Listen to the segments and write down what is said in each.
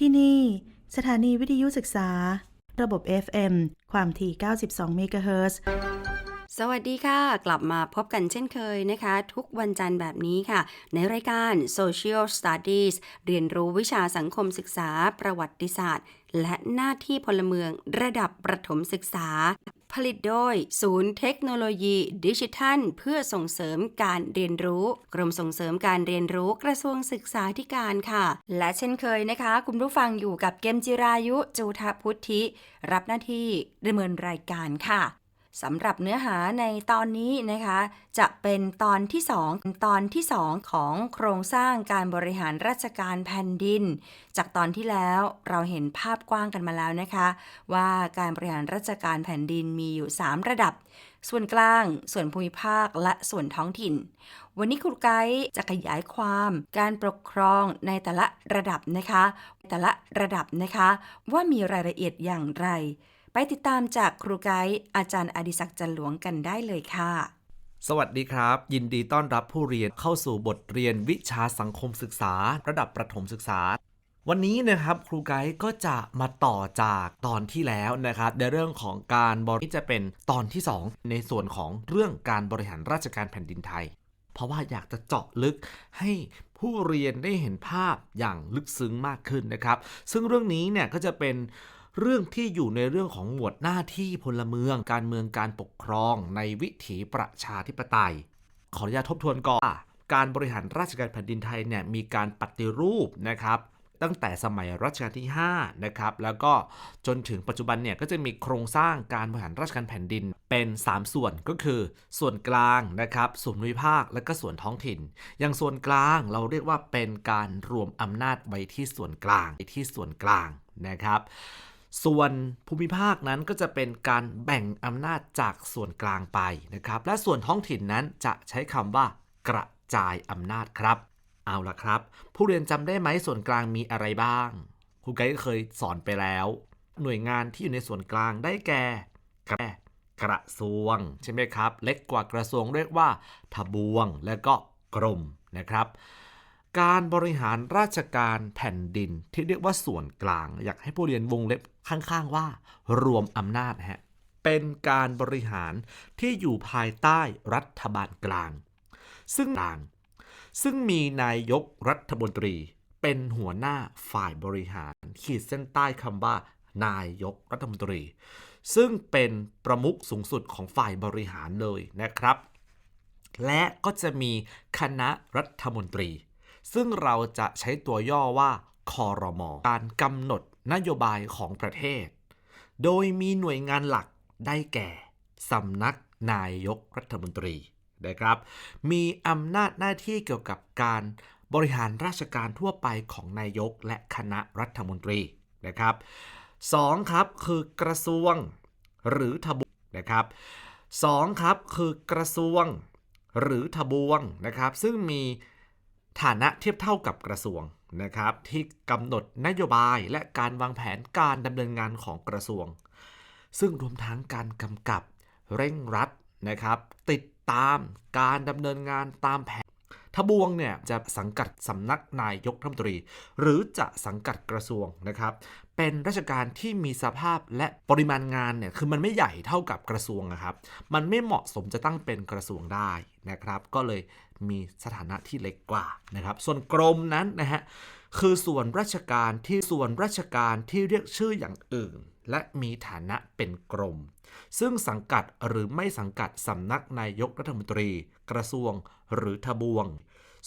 ที่นี่ สถานีวิทยุศึกษา ระบบ FM ความถี่ 92 เมกะเฮิรตซ์สวัสดีค่ะ กลับมาพบกันเช่นเคยนะคะ ทุกวันจันทร์แบบนี้ค่ะ ในรายการ Social Studies เรียนรู้วิชาสังคมศึกษา ประวัติศาสตร์ และหน้าที่พลเมืองระดับประถมศึกษา ผลิตโดย ศูนย์เทคโนโลยีดิจิทัล เพื่อส่งเสริมการเรียนรู้ กรมส่งเสริมการเรียนรู้กระทรวงศึกษาธิการค่ะ และเช่นเคยนะคะ คุณผู้ฟังอยู่กับเกมจิรายุจูทพุทธิ รับหน้าที่ดำเนินรายการค่ะ สำหรับเนื้อหาในตอนนี้นะคะ จะเป็นตอนที่ 2 ตอนที่ 2 ของโครงสร้างการบริหารราชการแผ่นดิน จากตอนที่แล้วเราเห็นภาพกว้างกันมาแล้วนะคะ ว่าการบริหารราชการแผ่นดินมีอยู่ 3 ระดับ ส่วนกลาง ส่วนภูมิภาคและส่วนท้องถิ่น วันนี้ครูไกด์จะขยายความการปกครองในแต่ละระดับนะคะ แต่ละระดับนะคะ ว่ามีรายละเอียดอย่างไร ไปติดตามจากครูไกด์อาจารย์อดิศักดิ์จันหลวงกันได้เลยค่ะ สวัสดีครับ ยินดีต้อนรับผู้เรียนเข้าสู่บทเรียนวิชาสังคมศึกษา ระดับประถมศึกษา วันนี้นะครับครูไกด์ก็จะมาต่อจากตอนที่แล้วนะครับ ในเรื่องของการบริจะเป็นตอนที่ 2 ในส่วนของเรื่องการบริหารราชการแผ่นดินไทย เพราะว่าอยากจะเจาะลึกให้ผู้เรียนได้เห็นภาพอย่างลึกซึ้งมากขึ้นนะครับ ซึ่งเรื่องนี้เนี่ยก็จะเป็น เรื่องที่อยู่ในเรื่องของหมวดหน้าที่พลเมือง การเมืองการปกครองในวิถีประชาธิปไตย ขออนุญาตทบทวนก่อนการบริหารราชการแผ่นดินไทยเนี่ยมีการปฏิรูปนะครับตั้งแต่สมัยรัชกาลที่5นะครับแล้วก็จนถึงปัจจุบันเนี่ยก็จะมีโครงสร้างการบริหารราชการแผ่นดินเป็น 3 ส่วนก็คือส่วนกลางนะครับส่วนภูมิภาคและก็ส่วนท้องถิ่น อย่างส่วนกลางเราเรียกว่าเป็นการรวมอำนาจไว้ที่ส่วนกลางไที่ส่วนกลางนะครับ ส่วนภูมิภาคนั้นก็จะเป็นการแบ่งอำนาจจากส่วนกลางไปนะครับ และส่วนท้องถิ่นนั้นจะใช้คำว่ากระจายอำนาจครับ เอาละครับ ผู้เรียนจำได้ไหมส่วนกลางมีอะไรบ้างครูไกด์เคยสอนไปแล้ว หน่วยงานที่อยู่ในส่วนกลางได้แก่แก่กระทรวงใช่ไหมครับ เล็กกว่ากระทรวงเรียกว่าทบวง และก็กรมนะครับ การบริหารราชการแผ่นดินที่เรียกว่าส่วนกลาง อยากให้ผู้เรียนวงเล็บข้างๆว่า รวมอำนาจฮะเป็นการบริหารที่อยู่ภายใต้รัฐบาลกลาง ซึ่งกลางซึ่งมีนายกรัฐมนตรี เป็นหัวหน้าฝ่ายบริหาร ขีดเส้นใต้คำว่า นายกรัฐมนตรี ซึ่งเป็นประมุขสูงสุดของฝ่ายบริหารเลยนะครับ และก็จะมีคณะรัฐมนตรี ซึ่งเราจะใช้ตัวย่อว่าคอรมอการกำหนดนโยบายของประเทศ โดยมีหน่วยงานหลักได้แก่สำนักนายกรัฐมนตรีนะครับ มีอำนาจหน้าที่เกี่ยวกับการบริหารราชการทั่วไปของนายกและคณะรัฐมนตรีนะครับสองครับคือกระทรวงหรือทบวงนะครับสองครับคือกระทรวงหรือทบวงนะครับ ซึ่งมี ฐานะเทียบเท่ากับกระทรวงนะครับ ที่กำหนดนโยบายและการวางแผนการดำเนินงานของกระทรวง ซึ่งรวมทั้งการกำกับเร่งรัดนะครับ ติดตามการดำเนินงานตามแผนทบวงเนี่ยจะสังกัดสำนักนายกรัฐมนตรี หรือจะสังกัดกระทรวงนะครับ เป็นราชการที่มีสภาพและปริมาณงานเนี่ยคือมันไม่ใหญ่เท่ากับกระทรวงนะครับ มันไม่เหมาะสมจะตั้งเป็นกระทรวงได้นะครับ ก็เลย มีสถานะที่เล็กกว่านะครับ ส่วนกรมนั้นนะฮะคือส่วนราชการที่ส่วนราชการที่เรียกชื่ออย่างอื่น และมีฐานะเป็นกรม ซึ่งสังกัดหรือไม่สังกัดสำนักนายกรัฐมนตรี กระทรวงหรือทบวง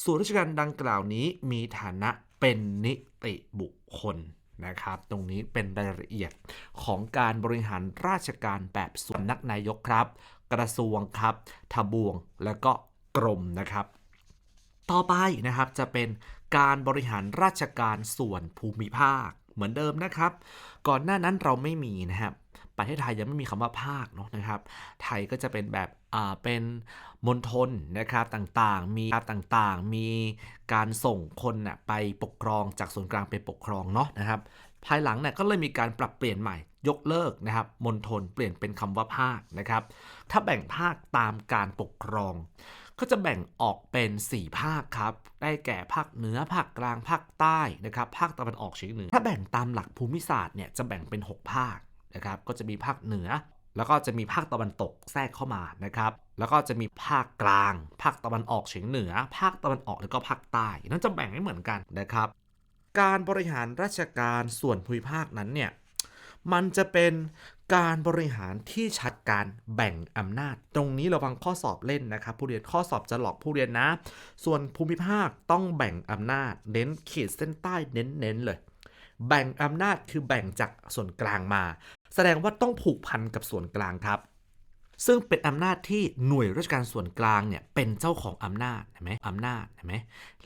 ส่วนราชการดังกล่าวนี้มีฐานะเป็นนิติบุคคลนะครับ ตรงนี้เป็นรายละเอียดของการบริหารราชการแบบสำนักนายกครับ กระทรวงครับ ทบวง แล้วก็ กรมนะครับ ต่อไปนะครับจะเป็นการบริหารราชการส่วนภูมิภาคเหมือนเดิมนะครับ ก่อนหน้านั้นเราไม่มีนะครับประเทศไทยยังไม่มีคำว่าภาคเนาะนะครับ ไทยก็จะเป็นแบบอ่าเป็นมณฑลนะครับต่างๆ มีต่างๆ มีการส่งคนน่ะไปปกครองจากส่วนกลางไปปกครองเนาะนะครับ ภายหลังเนี่ยก็เลยมีการปรับเปลี่ยนใหม่ ยกเลิกนะครับมณฑลเปลี่ยนเป็นคำว่าภาคนะครับ ถ้าแบ่งภาคตามการปกครอง ก็จะแบ่งออกเป็น 4 ภาคครับ ได้แก่ภาคเหนือภาคกลางภาคใต้นะครับภาคตะวันออกเฉียงเหนือ ถ้าแบ่งตามหลักภูมิศาสตร์เนี่ยจะแบ่งเป็น 6 ภาคนะครับ ก็จะมีภาคเหนือ แล้วก็จะมีภาคตะวันตกแทรกเข้ามานะครับ แล้วก็จะมีภาคกลาง ภาคตะวันออกเฉียงเหนือ ภาคตะวันออกแล้วก็ภาคใต้นั่นจะแบ่งไม่เหมือนกันนะครับ การบริหารราชการส่วนภูมิภาคนั้นเนี่ยมันจะเป็น การบริหารที่ชัดการแบ่งอำนาจ ตรงนี้ระวังข้อสอบเล่นนะครับ ผู้เรียนข้อสอบจะหลอกผู้เรียนนะ ส่วนภูมิภาคต้องแบ่งอำนาจ เน้นขีดเส้นใต้เน้นๆเลย แบ่งอำนาจคือแบ่งจากส่วนกลางมา แสดงว่าต้องผูกพันกับส่วนกลางครับ ซึ่งเป็นอำนาจที่หน่วยราชการส่วนกลางเนี่ยเป็นเจ้าของอำนาจเห็นไหมอำนาจเห็นไหม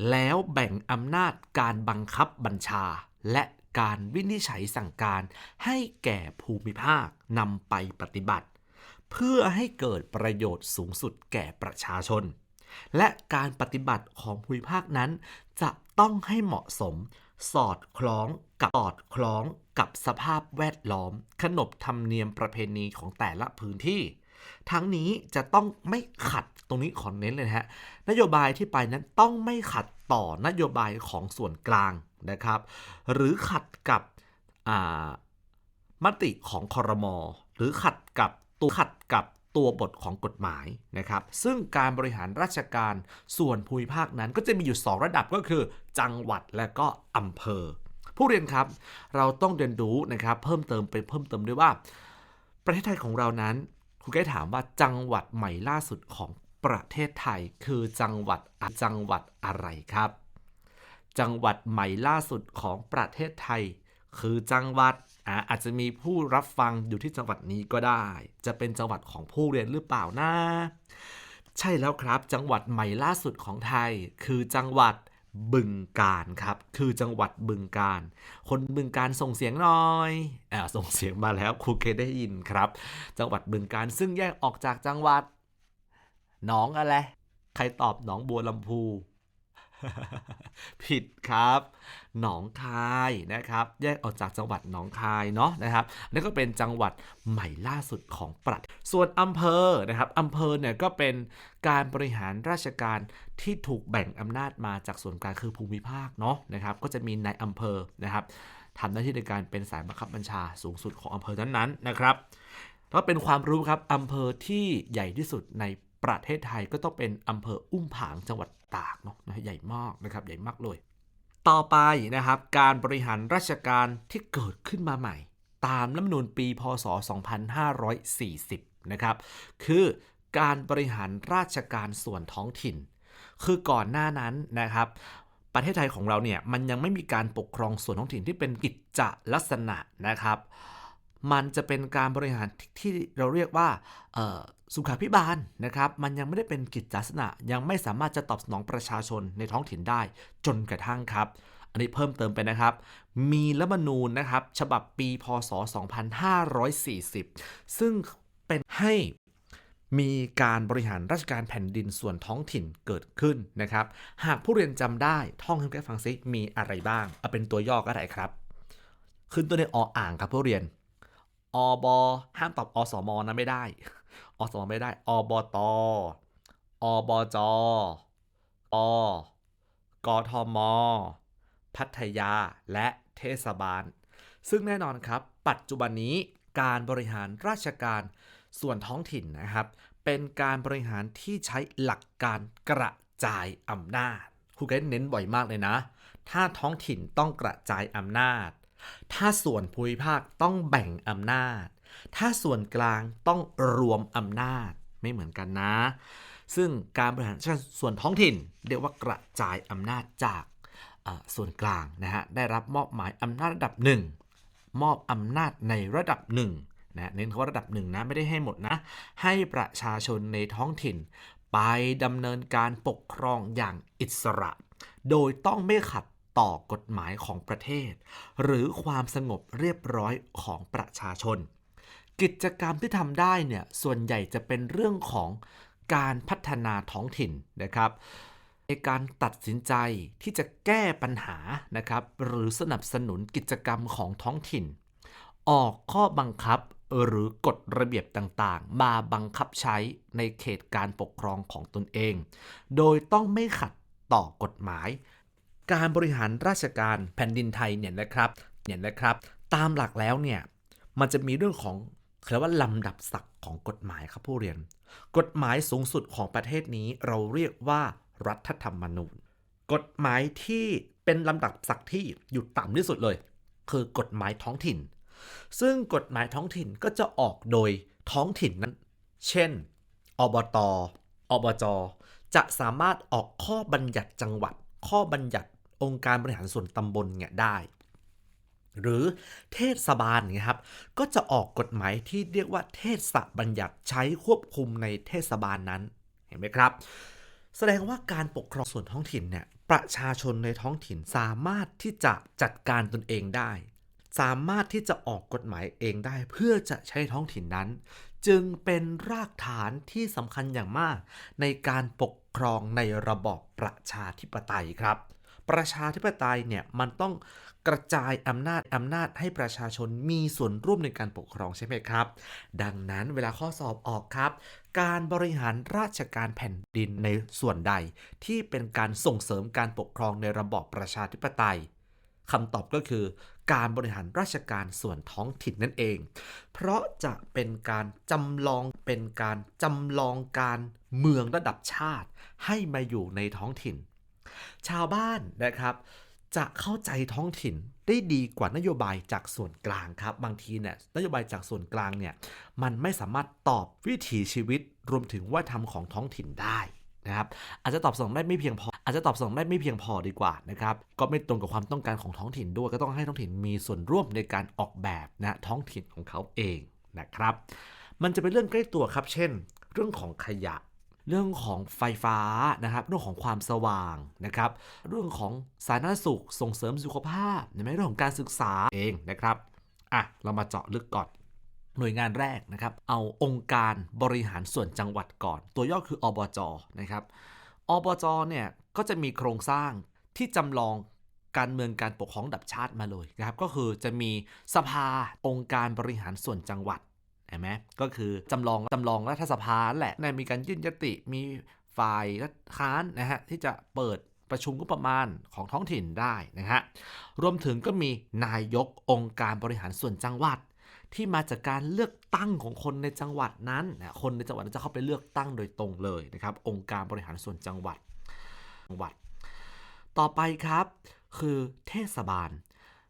แล้วแบ่งอำนาจการบังคับบัญชาและ การวินิจฉัยสั่งการให้แก่ภูมิภาคนำไปปฏิบัติ เพื่อให้เกิดประโยชน์สูงสุดแก่ประชาชน และการปฏิบัติของภูมิภาคนั้น จะต้องให้เหมาะสม สอดคล้องกับสอดคล้องกับสภาพแวดล้อม ขนบธรรมเนียมประเพณีของแต่ละพื้นที่ ทั้งนี้จะต้องไม่ขัดตรงนี้ขอเน้นเลยนะฮะนโยบายที่ไปนั้นต้องไม่ขัดต่อนโยบายของส่วนกลาง นะครับ หรือขัดกับมติของคอรมอหรือขัดกับตัวขัดกับตัวบทของกฎหมายนะครับ ซึ่งการบริหารราชการส่วนภูมิภาคนั้นก็จะมีอยู่ 2 ระดับก็คือ จังหวัดและก็อำเภอ ผู้เรียนครับ เราต้องเรียนรู้นะครับ เพิ่มเติมไปเพิ่มเติมด้วยว่า ประเทศไทยของเรานั้นครูแก้ถามว่าจังหวัดใหม่ล่าสุดของประเทศไทยคือจังหวัดจังหวัดอะไรครับ จังหวัดใหม่ล่าสุดของประเทศไทย คือจังหวัดอะอาจจะมีผู้รับฟังอยู่ที่จังหวัดนี้ก็ได้ จะเป็นจังหวัดของผู้เรียนหรือเปล่านะ ใช่แล้วครับ จังหวัดใหม่ล่าสุดของไทย คือจังหวัดบึงกาฬครับ คือจังหวัดบึงกาฬคนบึงกาฬส่งเสียงหน่อยอ่าส่งเสียงมาแล้วครูเคได้ยินครับ จังหวัดบึงกาฬซึ่งแยกออกจากจังหวัดหนองอะไร ใครตอบหนองบัวลำพู ผิดครับ หนองคายนะครับ แยกออกจากจังหวัดหนองคายเนาะนะครับนั่นก็เป็นจังหวัดใหม่ล่าสุดของประเทศส่วนอำเภอนะครับอำเภอเนี่ยก็เป็นการบริหารราชการที่ถูกแบ่งอำนาจมาจากส่วนกลางคือภูมิภาคเนาะนะครับ ก็จะมีนายอำเภอนะครับทำหน้าที่ในการเป็นสายบังคับบัญชาสูงสุดของอำเภอนั้นๆนะครับแล้วเป็นความรู้ครับอำเภอที่ใหญ่ที่สุดใน ประเทศไทยก็ต้องเป็นอำเภออุ้มผางจังหวัดตากเนาะใหญ่มากนะครับใหญ่มากเลย ต่อไปนะครับการบริหารราชการที่เกิดขึ้นมาใหม่ ตามรัฐมนูญปี พศ 2540 นะครับคือการบริหารราชการส่วนท้องถิ่น คือก่อนหน้านั้นนะครับ ประเทศไทยของเราเนี่ยมันยังไม่มีการปกครองส่วนท้องถิ่นที่เป็นกิจจลักษณะนะครับ มันจะเป็นการบริหารที่เราเรียกว่า สุขาพิบาลนะครับมันยังไม่ได้เป็นกิจจลักษณะ ยังไม่สามารถจะตอบสนองประชาชนในท้องถิ่นได้จนกระทั่งครับ อันนี้เพิ่มเติมไปนะครับ มีรัฐมนูญนะครับฉบับปีพศ 2540 ซึ่งเป็นให้มีการบริหารราชการแผ่นดินส่วนท้องถิ่นเกิดขึ้นนะครับ หากผู้เรียนจำได้ท่องให้แกฟังซิมีอะไรบ้าง เอาเป็นตัวย่อก็ได้ครับ ขึ้นตัวในออ่างครับผู้เรียนอบห้ามตอบอสมนะไม่ได้ อสมไม่ได้ อบต อบจปกทม พัทยา และเทศบาล ซึ่งแน่นอนครับ ปัจจุบันนี้การบริหารราชการส่วนท้องถิ่นนะครับ เป็นการบริหารที่ใช้หลักการกระจายอำนาจครูเกนเน้นบ่อยมากเลยนะ ถ้าท้องถิ่นต้องกระจายอำนาจ ถ้าส่วนภูมิภาคต้องแบ่งอำนาจ ถ้าส่วนกลางต้องรวมอำนาจไม่เหมือนกันนะ ซึ่งการบริหารราชการส่วนท้องถิ่น เรียกว่ากระจายอำนาจจากส่วนกลางนะฮะได้รับมอบหมายอำนาจระดับหนึ่งมอบอำนาจในระดับหนึ่งนะเน้นคำว่าระดับหนึ่งนะไม่ได้ให้หมดนะ ให้ประชาชนในท้องถิ่น ไปดำเนินการปกครองอย่างอิสระ โดยต้องไม่ขัดต่อกฎหมายของประเทศ หรือความสงบเรียบร้อยของประชาชน กิจกรรมที่ทำได้เนี่ยส่วนใหญ่จะเป็นเรื่องของการพัฒนาท้องถิ่นนะครับในการตัดสินใจที่จะแก้ปัญหานะครับหรือสนับสนุนกิจกรรมของท้องถิ่น ออกข้อบังคับหรือกฎระเบียบต่างๆ มาบังคับใช้ในเขตการปกครองของตนเอง โดยต้องไม่ขัดต่อกฎหมาย การบริหารราชการแผ่นดินไทยเนี่ยนะครับเนี่ยนะครับ ตามหลักแล้วเนี่ยมันจะมีเรื่องของ เรียกว่าลำดับศักดิ์ของกฎหมายครับผู้เรียน กฎหมายสูงสุดของประเทศนี้เราเรียกว่ารัฐธรรมนูญ กฎหมายที่เป็นลำดับศักดิ์ที่อยู่ต่ำที่สุดเลย คือกฎหมายท้องถิ่น ซึ่งกฎหมายท้องถิ่นก็จะออกโดยท้องถิ่นนั้น เช่น อบต อบจ จะสามารถออกข้อบัญญัติจังหวัด ข้อบัญญัติองค์การบริหารส่วนตำบลเนี่ยได้ หรือเทศบาลนี่ยครับ ก็จะออกกฎหมายที่เรียกว่าเทศบัญญัติใช้ควบคุมในเทศบาลนั้น เห็นไหมครับ แสดงว่าการปกครองส่วนท้องถิ่นเนี่ย ประชาชนในท้องถิ่นสามารถที่จะจัดการตนเองได้ สามารถที่จะออกกฎหมายเองได้ เพื่อจะใช้ท้องถิ่นนั้น จึงเป็นรากฐานที่สำคัญอย่างมาก ในการปกครองในระบอบประชาธิปไตยครับประชาธิปไตยเนี่ยมันต้อง กระจายอำนาจอำนาจให้ประชาชนมีส่วนร่วมในการปกครองใช่ไหมครับ ดังนั้นเวลาข้อสอบออกครับ การบริหารราชการแผ่นดินในส่วนใด ที่เป็นการส่งเสริมการปกครองในระบอบประชาธิปไตยคำตอบก็คือ การบริหารราชการส่วนท้องถิ่นนั่นเอง เพราะจะเป็นการจำลองเป็นการจำลองการเมืองระดับชาติให้มาอยู่ในท้องถิ่น ชาวบ้านนะครับ จะเข้าใจท้องถิ่นได้ดีกว่านโยบายจากส่วนกลางครับ บางทีเนี่ยนโยบายจากส่วนกลางเนี่ยมันไม่สามารถตอบวิถีชีวิตรวมถึงว่าทำของท้องถิ่นได้นะครับอาจจะตอบสนองได้ไม่เพียงพอ อาจจะตอบสนองได้ไม่เพียงพอดีกว่านะครับก็ไม่ตรงกับความต้องการของท้องถิ่นด้วย ก็ต้องให้ท้องถิ่นมีส่วนร่วมในการออกแบบนะท้องถิ่นของเขาเองนะครับ มันจะเป็นเรื่องใกล้ตัวครับ เช่น เรื่องของขยะ เรื่องของไฟฟ้านะครับเรื่องของความสว่างนะครับ เรื่องของสาธารณสุขส่งเสริมสุขภาพเห็นไหมเรื่องของการศึกษาเองนะครับอะเรามาเจาะลึกก่อน หน่วยงานแรกนะครับ เอาองค์การบริหารส่วนจังหวัดก่อน ตัวย่อคืออบจนะครับอบจเนี่ยก็จะมีโครงสร้างที่จำลองการเมืองการปกครองดับชาติมาเลยนะครับ ก็คือจะมีสภาองค์การบริหารส่วนจังหวัด ห็นไหมก็คือจำลองจำลองรัฐสภาแหละนะมีการยื่นยติมีฝ่ายรัฐค้านนะฮะที่จะเปิดประชุมงบประมาณของท้องถิ่นได้นะฮะรวมถึงก็มีนายกองค์การบริหารส่วนจังหวัด ที่มาจากการเลือกตั้งของคนในจังหวัดนั้นนะคนในจังหวัดนั้นจะเข้าไปเลือกตั้งโดยตรงเลยนะครับองค์การบริหารส่วนจังหวัดจังหวัด ต่อไปครับ คือเทศบาล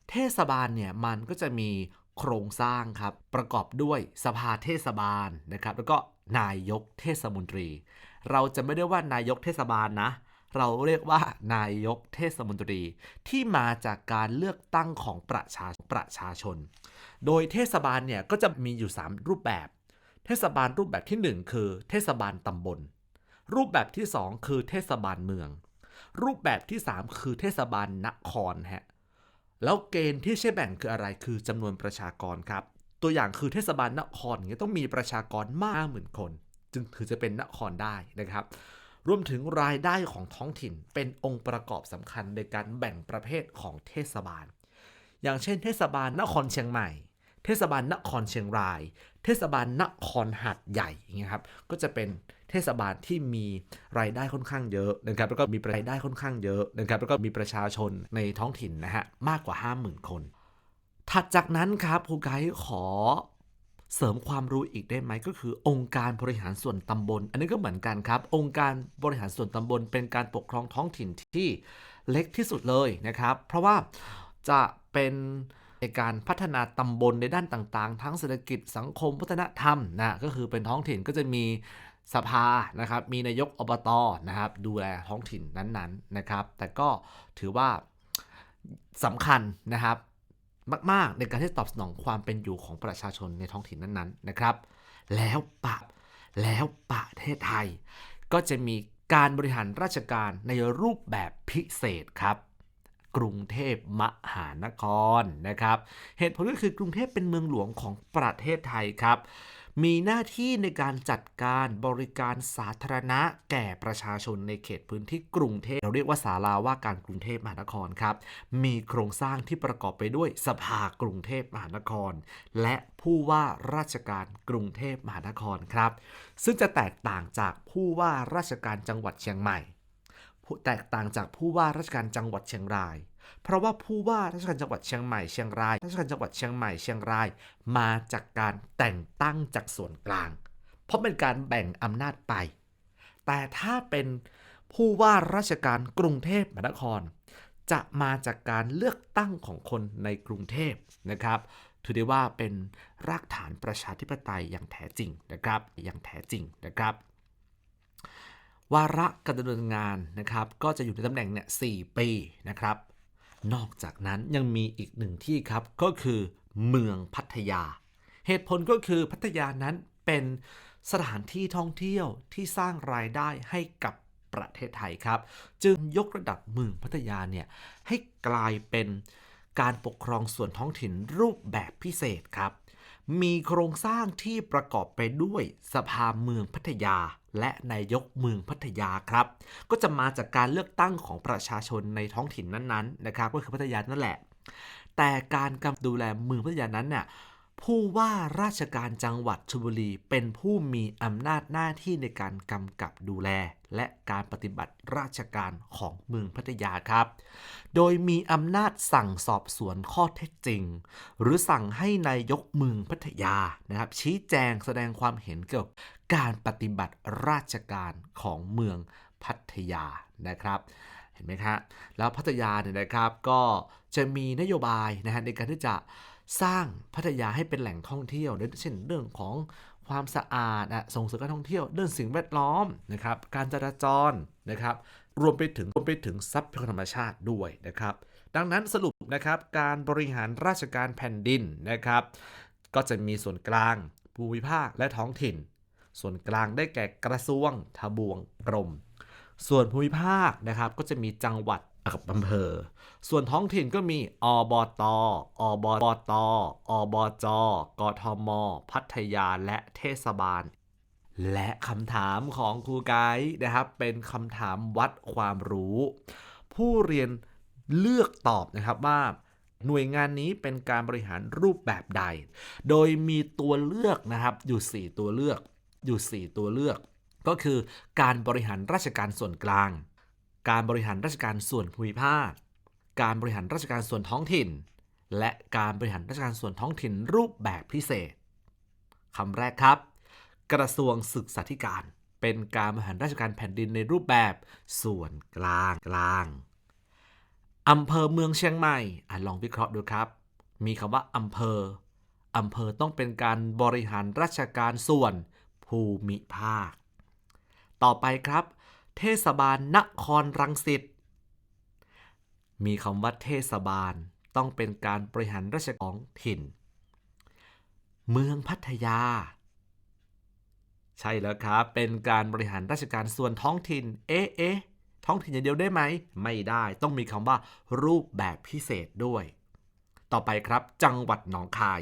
เทศบาลเนี่ยมันก็จะมี โครงสร้างครับ ประกอบด้วยสภาเทศบาลนะครับ แล้วก็นายกเทศมนตรี เราจะไม่ได้ว่านายกเทศบาลนะ เราเรียกว่านายกเทศมนตรีที่มาจากการเลือกตั้งของประชาประชาชน โดยเทศบาลเนี่ยก็จะมีอยู่ 3 รูปแบบ เทศบาลรูปแบบทีหนึ่1 คือ เทศบาลตำบล รูปแบบที่ 2 คือเทศบาลเมือง รูปแบบที่ 3 คือเทศบาลนครฮะ แล้วเกณฑ์ที่ใช้แบ่งคืออะไรคือจำนวนประชากรครับ ตัวอย่างคือเทศบาลนครเงี้ยต้องมีประชากรมากหมื่นคน จึงถือจะเป็นนครได้นะครับรวมถึงรายได้ของท้องถิ่นเป็นองค์ประกอบสำคัญในการแบ่งประเภทของเทศบาล อย่างเช่น เทศบาลนครเชียงใหม่ เทศบาลนครเชียงราย เทศบาลนครหาดใหญ่อย่างเงี้ยครับก็จะเป็นเทศบาลที่มีรายได้ค่อนข้างเยอะนะครับแล้วก็มีรายได้ค่อนข้างเยอะนะครับแล้วก็มีประชาชนในท้องถิ่นนะฮะมากกว่า 50,000 คน ถัดจากนั้นครับครูไกด์ขอเสริมความรู้อีกได้ไหมก็คือองค์การบริหารส่วนตำบล อันนี้ก็เหมือนกันครับ องค์การบริหารส่วนตำบล เป็นการปกครองท้องถิ่นที่เล็กที่สุดเลยนะครับ เพราะว่าจะเป็น ในการพัฒนาตำบลในด้านต่างๆ ทั้งเศรษฐกิจสังคมวัฒนธรรมนะก็คือเป็นท้องถิ่นก็จะมีสภานะครับ มีนายกอบตนะครับ ดูแลท้องถิ่นนั้นๆนะครับ แต่ก็ถือว่าสำคัญนะครับ มาก ๆ ในการที่ตอบสนองความเป็นอยู่ของประชาชนในท้องถิ่นนั้นๆนะครับ แล้วปะแล้วประเทศไทย ก็จะมีการบริหารราชการในรูปแบบพิเศษครับ กรุงเทพมหานครนะครับ เหตุผลก็คือกรุงเทพเป็นเมืองหลวงของประเทศไทยครับ มีหน้าที่ในการจัดการบริการสาธารณะแก่ประชาชนในเขตพื้นที่กรุงเทพเราเรียกว่าศาลาว่าการกรุงเทพมหานครครับ มีโครงสร้างที่ประกอบไปด้วยสภากรุงเทพมหานคร และผู้ว่าราชการกรุงเทพมหานครครับ ซึ่งจะแตกต่างจากผู้ว่าราชการจังหวัดเชียงใหม่ แตกต่างจากผู้ว่าราชการจังหวัดเชียงราย เพราะว่าผู้ว่าราชการจังหวัดเชียงใหม่เชียงรายราชการจังหวัดเชียงใหม่เชียงราย มาจากการแต่งตั้งจากส่วนกลาง เพราะเป็นการแบ่งอำนาจไป แต่ถ้าเป็นผู้ว่าราชการกรุงเทพมหานคร จะมาจากการเลือกตั้งของคนในกรุงเทพนะครับถือได้ว่าเป็นรากฐานประชาธิปไตยอย่างแท้จริงนะครับ อย่างแท้จริงนะครับ วาระการดำเนินงานนะครับ ก็จะอยู่ในตำแหน่งเนี่ย4ปีนะครับ นอกจากนั้นยังมีอีกหนึ่งที่ครับก็คือเมืองพัทยา เหตุผลก็คือพัทยานั้นเป็นสถานที่ท่องเที่ยวที่สร้างรายได้ให้กับประเทศไทยครับ จึงยกระดับเมืองพัทยาเนี่ยให้กลายเป็นการปกครองส่วนท้องถิ่นรูปแบบพิเศษครับ มีโครงสร้างที่ประกอบไปด้วยสภาเมืองพัทยา และนายกเมืองพัทยาครับ ก็จะมาจากการเลือกตั้งของประชาชนในท้องถิ่นนั้นๆนะครับ ก็คือพัทยานั่นแหละ แต่การกำกับดูแลเมืองพัทยานั้นน่ะผู้ว่าราชการจังหวัดชลบุรี เป็นผู้มีอำนาจหน้าที่ในการกำกับดูแล และการปฏิบัติราชการของเมืองพัทยาครับ โดยมีอำนาจสั่งสอบสวนข้อเท็จจริง หรือสั่งให้นายกเมืองพัทยานะครับชี้แจงแสดงความเห็นเกี่ยวกับ การปฏิบัติราชการของเมืองพัทยานะครับเห็นไหมครับแล้วพัทยาเนี่ยนะครับก็จะมีนโยบายนะฮะในการที่จะสร้างพัทยาให้เป็นแหล่งท่องเที่ยวเช่นเรื่องของความสะอาดอะส่งเสริมการท่องเที่ยวเรื่องสิ่งแวดล้อมนะครับการจราจรนะครับรวมไปถึงรวมไปถึงทรัพยากรธรรมชาติด้วยนะครับ ดังนั้นสรุปนะครับการบริหารราชการแผ่นดินนะครับ ก็จะมีส่วนกลางภูมิภาคและท้องถิ่น ส่วนกลางได้แก่กระทรวง ทบวง กรม ส่วนภูมิภาคนะครับก็จะมีจังหวัดกับอำเภอ ส่วนท้องถิ่นก็มี อบต อบต อบจ กทม พัทยา และเทศบาล และคำถามของครูไกด์นะครับ เป็นคำถามวัดความรู้ ผู้เรียนเลือกตอบนะครับว่าหน่วยงานนี้เป็นการบริหารรูปแบบใด โดยมีตัวเลือกนะครับอยู่ 4 ตัวเลือก อยู่ 4 ตัวเลือก ก็คือการบริหารราชการส่วนกลาง การบริหารราชการส่วนภูมิภาค การบริหารราชการส่วนท้องถิ่น และการบริหารราชการส่วนท้องถิ่นรูปแบบพิเศษคำแรกครับ กระทรวงศึกษาธิการ เป็นการบริหารราชการแผ่นดินในรูปแบบส่วนกลางกลางอำเภอเมืองเชียงใหม่อะลองวิเคราะห์ดูครับ มีคำว่าอำเภออำเภอต้องเป็นการบริหารราชการส่วน ภูมิภาค ต่อไปครับ เทศบาลนครรังสิต มีคำว่าเทศบาลต้องเป็นการบริหารราชการของถิ่น เมืองพัทยา ใช่แล้วครับ เป็นการบริหารราชการส่วนท้องถิ่น เอ๊ะเอ๊ะท้องถิ่นอย่างเดียวได้ไหม ไม่ได้ ต้องมีคำว่ารูปแบบพิเศษด้วย ต่อไปครับ จังหวัดหนองคาย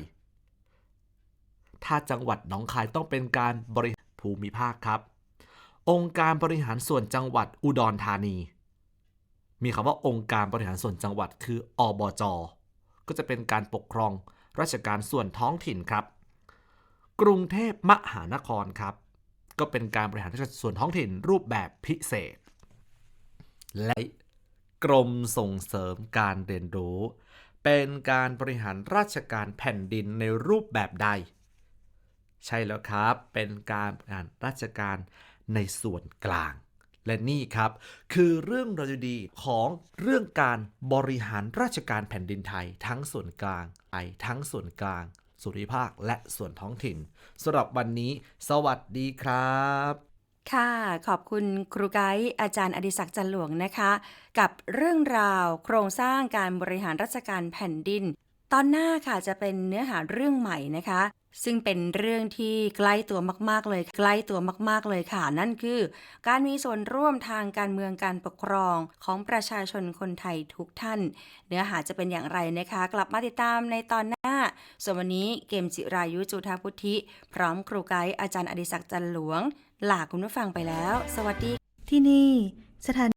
ถ้าจังหวัดหนองคายต้องเป็นการบริภูมิภาคครับ องค์การบริหารส่วนจังหวัดอุดรธานี มีคำว่าองค์การบริหารส่วนจังหวัดคืออบจ ก็จะเป็นการปกครองราชการส่วนท้องถิ่นครับ กรุงเทพมหานครครับ ก็เป็นการบริหารราชการส่วนท้องถิ่นรูปแบบพิเศษ และกรมส่งเสริมการเรียนรู้ เป็นการบริหารราชการแผ่นดินในรูปแบบใด ใช่แล้วครับ เป็นการบริหารราชการในส่วนกลาง และนี่ครับ คือเรื่องราวดีของเรื่องการบริหารราชการแผ่นดินไทย ทั้งส่วนกลางไอทั้งส่วนกลางส่วนภูมิภาคและส่วนท้องถิ่นสำหรับวันนี้ สวัสดีครับ ค่ะ ขอบคุณครูไกด์อาจารย์อดิศักดิ์จันหลวงนะคะ กับเรื่องราวโครงสร้างการบริหารราชการแผ่นดิน ตอนหน้าค่ะจะเป็นเนื้อหาเรื่องใหม่นะคะ ซึ่งเป็นเรื่องที่ใกล้ตัวมาก ๆ เลยใกล้ตัวมาก ๆ เลยค่ะ นั่นคือ การมีส่วนร่วมทางการเมืองการปกครองของประชาชนคนไทยทุกท่าน เนื้อหาจะเป็นอย่างไรนะคะ กลับมาติดตามในตอนหน้า ส่วนวันนี้เกมจิรายุจุธาพุทธิ พร้อมครูไกด์อาจารย์อดิศักดิ์จันหลวงลาคุณผู้ฟังไปแล้ว สวัสดีที่นี่ สถาน